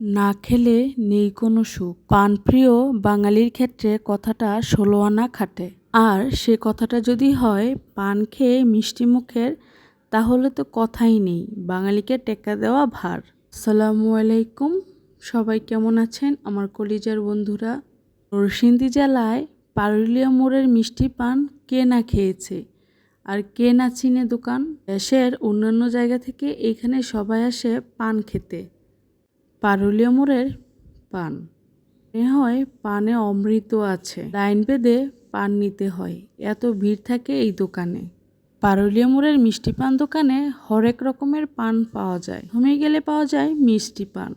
না খেলে নেই কোনো সুখ। পানপ্রিয় বাঙালির ক্ষেত্রে কথাটা ষোলো আনা খাটে। আর সে কথাটা যদি হয় পান খেয়ে মিষ্টি মুখের, তাহলে তো কথাই নেই, বাঙালিকে টেক্কা দেওয়া ভার। সালামু আলাইকুম, সবাই কেমন আছেন? আমার কলিজার বন্ধুরা, নরসিংদী জেলায় পারুলিয়া মোড়ের মিষ্টি পান কে না খেয়েছে? আর কে না চিনে দোকান? দেশের অন্যান্য জায়গা থেকে এখানে সবাই আসে পান খেতে। পারুলিয়া মোড়ের পান। মনে হয় পানে অমৃত আছে। লাইন বেঁধে পান নিতে হয়। এত ভিড় থাকে এই দোকানে। পারুলিয়া মোড়ের মিষ্টি পান দোকানে হরেক রকমের পান পাওয়া যায়। ঘুমিয়ে গেলে পাওয়া যায় মিষ্টি পান।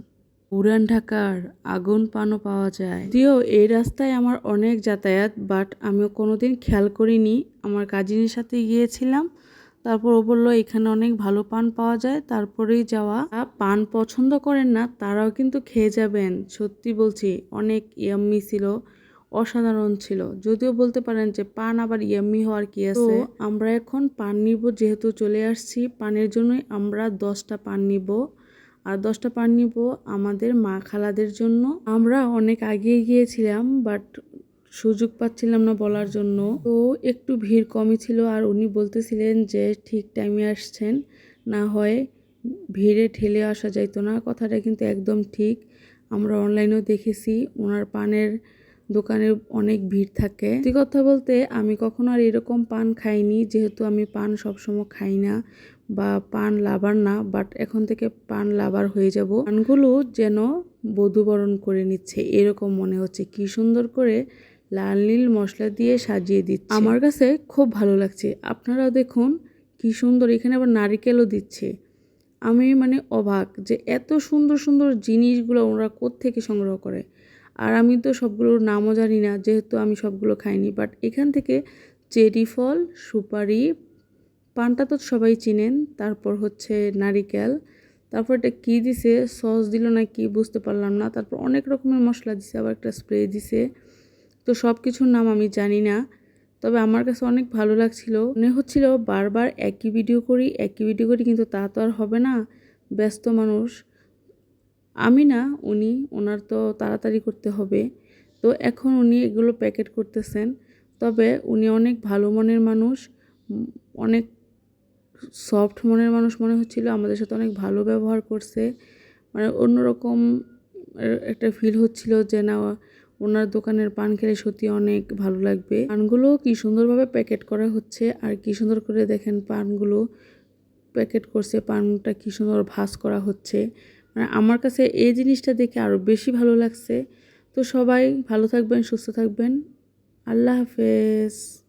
পুরান ঢাকার আগুন পানও পাওয়া যায়। যদিও এই রাস্তায় আমার অনেক যাতায়াত বাট আমিও কোনোদিন খেয়াল করিনি। আমার কাজিনের সাথে গিয়েছিলাম। তারপর ও বলল, এখানে অনেক ভালো পান পাওয়া যায়। তারপরেই যাওয়া। পান পছন্দ করেন না, তারাও কিন্তু খেয়ে যাবেন। সত্যি বলছি, অনেক ইয়াম্মি ছিল, অসাধারণ ছিল। যদিও বলতে পারেন যে পান আবার ইয়াম্মি হওয়ার কি আছে। আমরা এখন পান নিব, যেহেতু চলে আসছি। পানের জন্যই আমরা দশটা পান নিব। আর দশটা পান নিব আমাদের মা খালাদের জন্য। আমরা অনেক আগিয়ে গিয়েছিলাম, বাট সুযোগ পাচ্ছিলাম না বলার জন্য। তো একটু ভিড় কমই ছিল আর উনি বলতেছিলেন যে, ঠিক টাইমে আসছেন। না হয় ভিড়ে ঠেলে আসা যাইতো না। কথাটা কিন্তু একদম ঠিক। আমরা অনলাইনেও দেখেছি, ওনার পানের দোকানে অনেক ভিড় থাকে। সত্যি কথা বলতে, আমি কখনো আর এরকম পান খাইনি। যেহেতু আমি পান সবসময় খাই না বা পান লাভার না বাট এখন থেকে পান লাভার হয়ে যাব। পানগুলো যেন বধুবরণ করে নিচ্ছে, এরকম মনে হচ্ছে। কি সুন্দর করে লাল নীল মশলা দিয়ে সাজিয়ে দিচ্ছে। আমার কাছে খুব ভালো লাগছে। আপনারাও দেখুন কি সুন্দর এখানে আবার নারিকেলও দিচ্ছে। আমি মানে অবাক যে এত সুন্দর সুন্দর জিনিসগুলো ওরা থেকে সংগ্রহ করে। আর আমি তো সবগুলোর নামও জানি না, যেহেতু আমি সবগুলো খাইনি। বাট এখান থেকে চেরি ফল, সুপারি পানটা তো সবাই চিনেন, তারপর হচ্ছে নারিকেল, তারপর এটা কী দিছে, সস দিল না কি বুঝতে পারলাম না, তারপর অনেক রকমের মশলা দিছে, আবার একটা স্প্রে দিছে। তো সব কিছুর নাম আমি জানি না, তবে আমার কাছে অনেক ভালো লাগছিল। মনে হচ্ছিল বারবার একই ভিডিও করি, একই ভিডিও করি, কিন্তু তা তো আর হবে না, ব্যস্ত মানুষ। আমি না, উনি, ওনার তো তাড়াতাড়ি করতে হবে। তো এখন উনি এগুলো প্যাকেট করতেছেন, তবে উনি অনেক ভালো মনের মানুষ, অনেক সফট মনের মানুষ মনে হচ্ছিল, আমাদের সাথে অনেক ভালো ব্যবহার করছে। মানে অন্যরকম একটা ফিল হচ্ছিল যে না ওনার দোকানের পান খেলে সত্যি অনেক ভালো লাগবে। পানগুলো কি সুন্দরভাবে প্যাকেট করা হচ্ছে আর কি সুন্দর করে দেখেন পানগুলো প্যাকেট করছে, পানটা কি সুন্দর ভাস করা হচ্ছে। মানে আমার কাছে এই জিনিসটা দেখে আরও বেশি ভালো লাগছে। তো সবাই ভালো থাকবেন, সুস্থ থাকবেন। আল্লাহ হাফেজ।